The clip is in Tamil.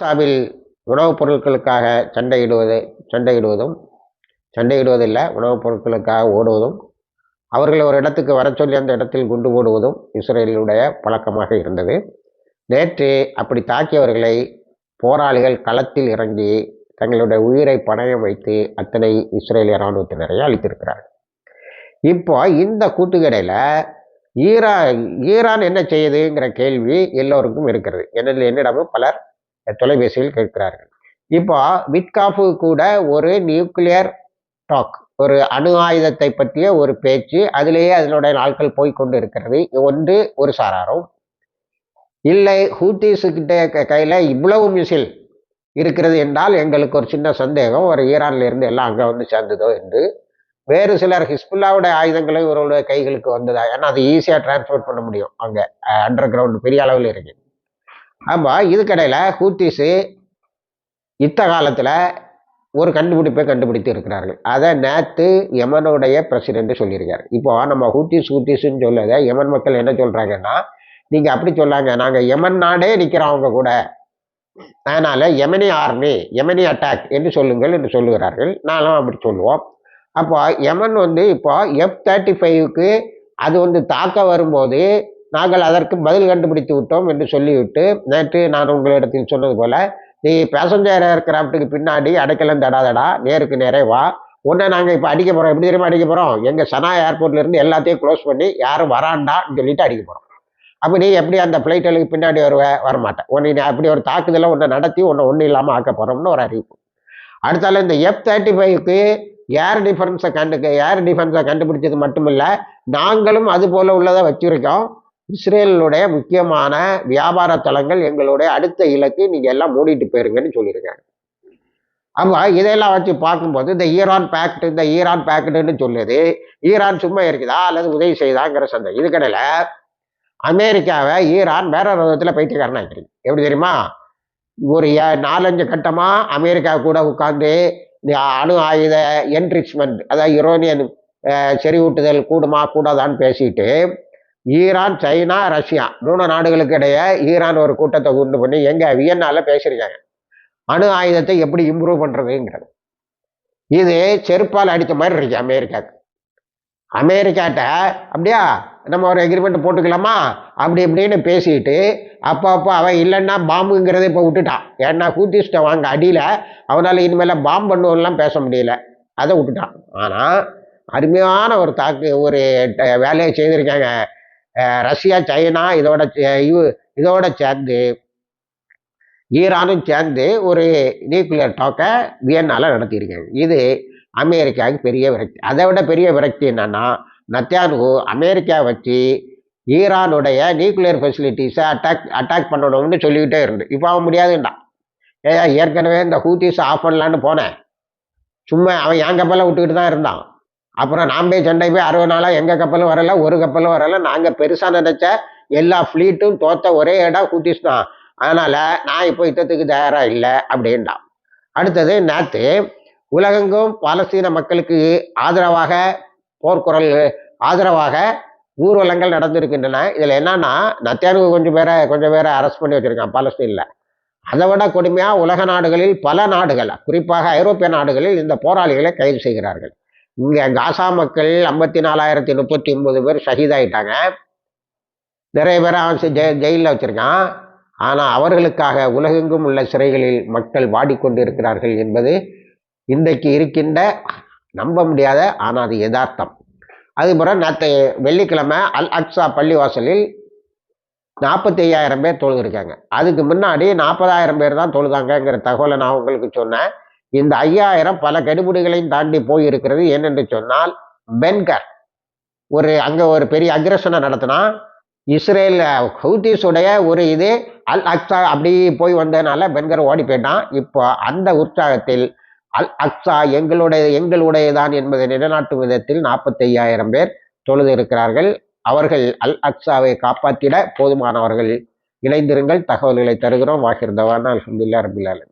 சாவில் உணவுப் பொருட்களுக்காக சண்டையிடுவது சண்டையிடுவதும் சண்டையிடுவதில்லை உணவுப் பொருட்களுக்காக ஓடுவதும் அவர்கள் ஒரு இடத்துக்கு வர சொல்லி அந்த இடத்தில் குண்டு போடுவதும் இஸ்ரேலுடைய பழக்கமாக இருந்தது. நேற்று அப்படி தாக்கியவர்களை போராளிகள் களத்தில் இறங்கி தங்களுடைய உயிரை பணயம் வைத்து அத்தனை இஸ்ரேலிய இராணுவத்தினரை அளித்திருக்கிறார் இப்போ இந்த கூட்டுக்கடையில் ஈரான் ஈரான் என்ன செய்யுதுங்கிற கேள்வி எல்லோருக்கும் இருக்கிறது. என்னில் என்னிடமும் பலர் தொலைபேசியில் கேட்கிறார்கள். இப்போ விட்காஃபு கூட ஒரு நியூக்ளியர் டாக் ஒரு அணு ஆயுதத்தை பற்றிய ஒரு பேச்சு அதிலேயே அதனுடைய நாட்கள் போய்கொண்டு இருக்கிறது ஒன்று ஒரு சாராரும். இல்லை ஹூத்திஸுக்கிட்ட கையில் இவ்வளவு மிசில் இருக்கிறது என்றால் எங்களுக்கு ஒரு சின்ன சந்தேகம். ஒரு ஈரான்ல இருந்து எல்லாம் அங்கே வந்து சேர்ந்ததோ என்று. வேறு சிலர் ஹிஸ்புல்லாவுடைய ஆயுதங்களும் இவருடைய கைகளுக்கு வந்ததா? ஏன்னா அது ஈஸியாக டிரான்ஸ்போர்ட் பண்ண முடியும் அங்கே அண்டர் கிரவுண்ட் பெரிய அளவில் இருக்குது ஆமாம் இதுக்கடையில் ஹூத்திஸு யுத்த காலத்தில் ஒரு கண்டுபிடிப்பை கண்டுபிடித்து இருக்கிறார்கள். அதை நேற்று யமனுடைய பிரசிடென்ட் சொல்லியிருக்காரு. இப்போ நம்ம ஹூத்திஸ் ஹூத்திஸ்ன்னு சொல்லதை யமன் மக்கள் என்ன சொல்கிறாங்கன்னா நீங்கள் அப்படி சொல்லாங்க. நாங்கள் யமன் நாடே நிற்கிறோம் அவங்க கூட. அதனால் யமனி ஆர்மி யமனி அட்டாக் என்று சொல்லுங்கள் என்று சொல்லுகிறார்கள். நானும் அப்படி சொல்லுவோம். அப்போ யமன் வந்து இப்போ எஃப் தேர்ட்டி ஃபைவுக்கு அது வந்து தாக்க வரும்போது நாங்கள் அதற்கு பதில் கண்டுபிடித்து விட்டோம் என்று சொல்லிவிட்டு நேற்று நான் உங்களிடத்தில் சொன்னது போல நீ பேசஞ்சர் ஏர்கிராஃப்ட்டுக்கு பின்னாடி அடைக்கலம் தடாதடா நேருக்கு நேரே வா. உன்னை நாங்கள் இப்போ அடிக்க போகிறோம் எப்படி தெரியுமா அடிக்க போகிறோம் எங்கள் சனா ஏர்போர்ட்லேருந்து எல்லாத்தையும் க்ளோஸ் பண்ணி யாரும் வராண்டான்னு சொல்லிட்டு அடிக்க போகிறோம் அப்போ நீ எப்படி அந்த ஃப்ளைட்டுகளுக்கு பின்னாடி வருவ? வரமாட்டேன் உன்னை நீ அப்படி ஒரு தாக்குதலை ஒன்றை நடத்தி ஒன்றை ஒன்றும் இல்லாமல் ஆக்க போகிறோம்னு ஒரு அறிவிப்பு. அடுத்தால இந்த எஃப் தேர்ட்டி ஃபைவ்க்கு ஏர் டிஃபென்ஸை கண்டு ஏர் டிஃபென்ஸை கண்டுபிடிச்சது மட்டும் இல்லை நாங்களும் அது போல் உள்ளதை வச்சுருக்கோம். இஸ்ரேலுடைய முக்கியமான வியாபார தலங்கள் எங்களுடைய அடுத்த இலக்கு நீங்கள் எல்லாம் மூடிட்டு போயிருங்கன்னு சொல்லியிருக்காங்க. அப்போ இதையெல்லாம் வச்சு பார்க்கும்போது இந்த ஈரான் பேக்ட் இந்த ஈரான் பேக்டுன்னு சொல்லுது. ஈரான் சும்மா இருக்குதா? அல்லது உதவி செய்தாங்கிற சந்தை இதுக்கடையில் அமெரிக்காவை ஈரான் வேற விதத்தில் பைத்தியக்காரன் எப்படி தெரியுமா? ஒரு நாலஞ்சு கட்டமாக அமெரிக்கா கூட உட்காந்து அணு ஆயுத என்ரிச்மெண்ட் அதாவது யுரோனியன் செறிவூட்டுதல் கூடுமா கூடாதான்னு பேசிட்டு ஈரான் சைனா ரஷ்யா மூணு நாடுகளுக்கு இடையே ஈரான் ஒரு கூட்டத்தை உண்டு பண்ணி எங்க வியன்னால பேசியிருக்காங்க. அணு ஆயுதத்தை எப்படி இம்ப்ரூவ் பண்ணுறதுங்கிறது இது செருப்பால் அடித்த மாதிரி இருக்கு அமெரிக்காவுக்கு. அமெரிக்காட்ட அப்படியா நம்ம ஒரு எக்ரிமெண்ட் போட்டுக்கலாமா? அப்படி இப்படின்னு பேசிட்டு அப்போ அப்போ அவன் இல்லைன்னா பாம்புங்கிறத இப்போ விட்டுட்டான். ஏன்னா கூத்திஸ்ட்டை வாங்க அடியில் அவனால் இனிமேல் பாம்பு பண்ணுவோம்லாம் பேச முடியல. அதை விட்டுட்டான். ஆனால் அருமையான ஒரு தாக்கு ஒரு வேலையை செய்திருக்காங்க. ரஷ்யா சைனா இதோட இதோட சேர்ந்து ஈரானும் சேர்ந்து ஒரு நியூக்ளியர் டாக்கை வியன்னால நடத்தியிருக்காங்க. இது அமெரிக்காவுக்கு பெரிய விரக்தி. அதை விட பெரிய விரக்தி என்னன்னா நத்தியானு அமெரிக்கா வச்சு ஈரானுடைய நியூக்ளியர் ஃபெசிலிட்டிஸை அட்டாக் அட்டாக் பண்ணணும்னு சொல்லிக்கிட்டே இருந்து இப்போ அவன் முடியாதுண்டா ஏன் ஏற்கனவே இந்த ஹூத்திஸை ஆஃப் பண்ணலான்னு போனேன். சும்மா அவன் என் கப்பலை விட்டுக்கிட்டு தான் இருந்தான். அப்புறம் நாம்பே போய் சண்டை போய் அறுபது நாளாக எங்கள் கப்பலும் வரல ஒரு கப்பலும் வரல. நாங்கள் பெருசாக நினச்ச எல்லா ஃப்ளீட்டும் தோத்த ஒரே இடம் ஹூத்திஸ் தான். அதனால் நான் இப்போ யுத்தத்துக்கு தயாராக இல்லை அப்படின்டான் அடுத்தது நேற்று உலகெங்கும் பாலஸ்தீன மக்களுக்கு ஆதரவாக போர்க்குரல் ஆதரவாக ஊர்வலங்கள் நடந்திருக்கின்றன. இதில் என்னன்னா நத்தியானு கொஞ்சம் பேரை கொஞ்சம் பேரை அரெஸ்ட் பண்ணி வச்சுருக்கான் பாலஸ்தீனில். அதை விட கொடுமையாக உலக நாடுகளில் பல நாடுகள் குறிப்பாக ஐரோப்பிய நாடுகளில் இந்த போராளிகளை கைது செய்கிறார்கள். இங்கே காசா மக்கள் ஐம்பத்தி நாலாயிரத்தி முப்பத்தி ஒன்பது பேர் ஷஹீதாயிட்டாங்க. நிறைய பேர் அவன் ஜெ ஜெயிலில் வச்சுருக்கான். ஆனால் அவர்களுக்காக உலகெங்கும் உள்ள சிறைகளில் மக்கள் வாடிக்கொண்டு இருக்கிறார்கள் என்பது இன்றைக்கு இருக்கின்ற நம்ப முடியாத ஆனால் அது யதார்த்தம். அதுபோல் நேற்று வெள்ளிக்கிழமை அல் அக்ஸா பள்ளிவாசலில் நாற்பத்தி ஐயாயிரம் பேர் தொழுதுருக்காங்க. அதுக்கு முன்னாடி நாற்பதாயிரம் பேர் தான் தொழுதாங்கங்கிற தகவலை நான் உங்களுக்கு சொன்னேன். இந்த ஐயாயிரம் பல கெடுபிடிகளையும் தாண்டி போயிருக்கிறது ஏனென்று சொன்னால் பென்கர். ஒரு அங்கே ஒரு பெரிய அக்ரஷனை நடத்தினா இஸ்ரேல் ஹவுதிஸுடைய ஒரு இது அல் அக்ஸா அப்படி போய் வந்ததுனால பென்கர் ஓடி போயிட்டான். இப்போ அந்த உற்சாகத்தில் அல் அக்ஸா எங்களுடைய எங்களுடையதான் என்பதை நிலைநாட்டும் விதத்தில் நாற்பத்தி ஐயாயிரம் பேர் தொழுது இருக்கிறார்கள். அவர்கள் அல் அக்ஸாவை காப்பாற்றிட போதுமானவர்கள் இணைந்திருங்கள். தகவல்களை தருகிறோம். வாகிருந்தவான் அலமதுல்லா ரபிலாலன்